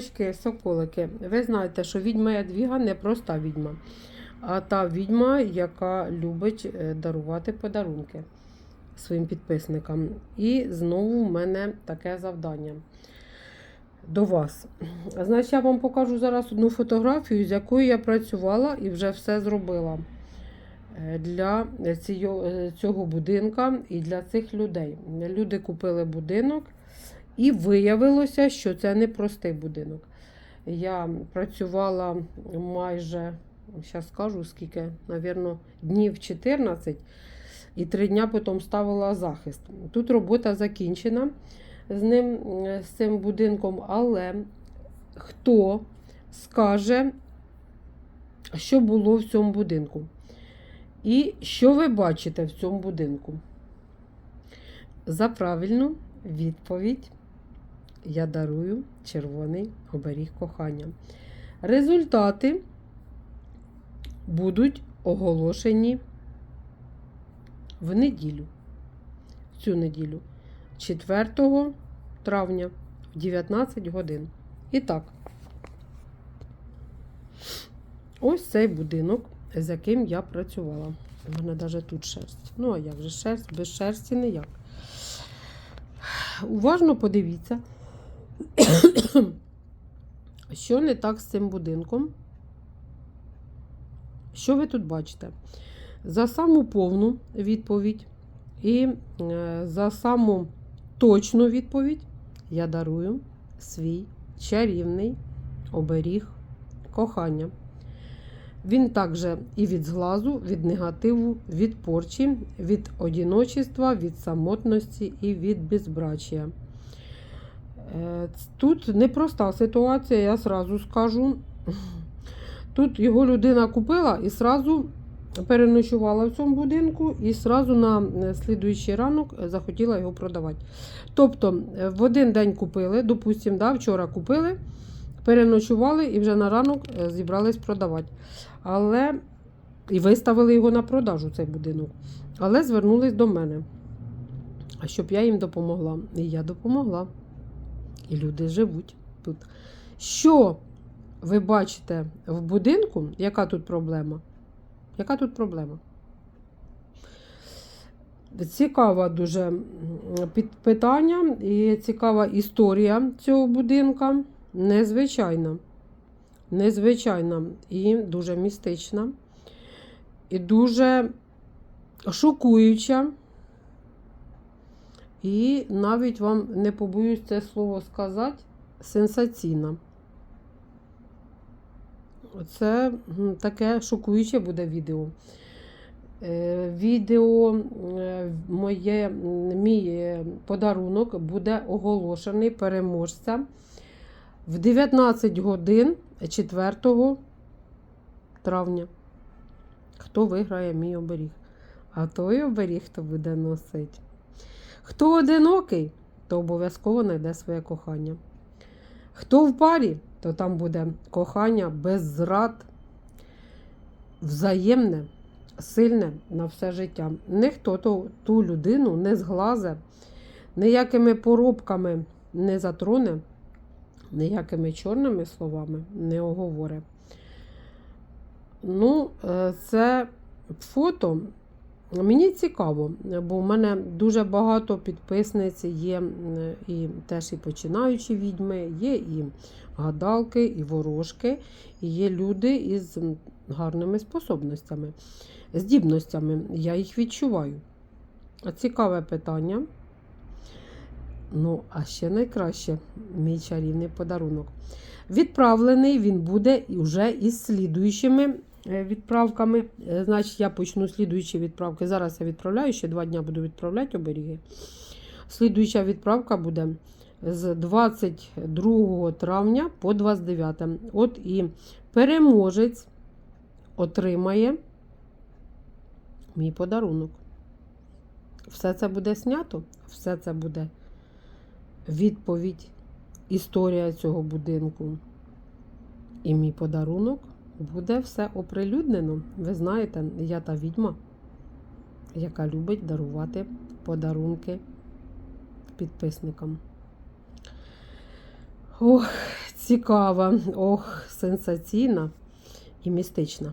Дочки, Соколики, ви знаєте, що відьма Ядвіга не проста відьма, а та відьма, яка любить е, дарувати подарунки своїм підписникам. І знову в мене таке завдання до вас. Значить, я вам покажу зараз одну фотографію, з якою я працювала і вже все зробила е, для е, цього будинка і для цих людей. Люди купили будинок. І виявилося, що це не простий будинок. Я працювала майже, зараз скажу скільки, навірно, днів 14, і три дня потім ставила захист. Тут робота закінчена з ним, з цим будинком, але хто скаже, що було в цьому будинку? І що ви бачите в цьому будинку? За правильну відповідь я дарую червоний оберіг кохання. Результати будуть оголошені в неділю, в цю неділю, 4 травня в 19 годин. І так, ось цей будинок, з яким я працювала. У мене навіть тут шерсть. Ну, а як же шерсть? Без шерсті ніяк. Уважно подивіться, що не так з цим будинком. Що ви тут бачите? За саму повну відповідь і е, за саму точну відповідь я дарую свій чарівний оберіг кохання. Він також і від зглазу, від негативу, від порчі, від одіночества, від самотності і від безбрачія. Е, Тут непроста ситуація, я сразу скажу. Тут його людина купила і сразу переночувала в цьому будинку, і сразу на е, слідуючий ранок захотіла його продавати. Тобто, е, в один день купили, допустимо, да, вчора купили, переночували і вже на ранок е, зібрались продавати. Але і виставили його на продажу, цей будинок. Але звернулись до мене. Щоб я їм допомогла. І я допомогла. І люди живуть тут. Що ви бачите в будинку? Яка тут проблема? Яка тут проблема? Цікава дуже питання і цікава історія цього будинка. Незвичайна. Незвичайна і дуже містична. І дуже шокуюча. І навіть вам не побоюсь це слово сказати, сенсаційна. Це таке шокуюче буде відео. Е, Відео е, моє, мій е, подарунок буде оголошений переможця в 19 годин 4 травня. Хто виграє мій оберіг? А той оберіг, хто буде носити. Хто одинокий, то обов'язково знайде своє кохання. Хто в парі, то там буде кохання без зрад, взаємне, сильне на все життя. Ніхто ту, ту людину не зглазе, ніякими поробками не затроне, ніякими чорними словами не оговоре. Ну, е, це фото Мені цікаво, бо в мене дуже багато підписниць є і теж і починаючі відьми, є і гадалки, і ворожки, і є люди із гарними способностями, здібностями. Я їх відчуваю. Цікаве питання. Ну, а ще найкраще мій чарівний подарунок. Відправлений він буде вже із слідуючими відправками. Е, Значить, я почну слідуючі відправки. Зараз я відправляю, ще два дні буду відправляти оберіги. Слідуюча відправка буде з 22 травня по 29. От і переможець отримає мій подарунок. Все це буде знято, все це буде відповідь, історія цього будинку. І мій подарунок буде все оприлюднено. Ви знаєте, я та відьма, яка любить дарувати подарунки підписникам. Ох, цікава, ох, сенсаційна і містична.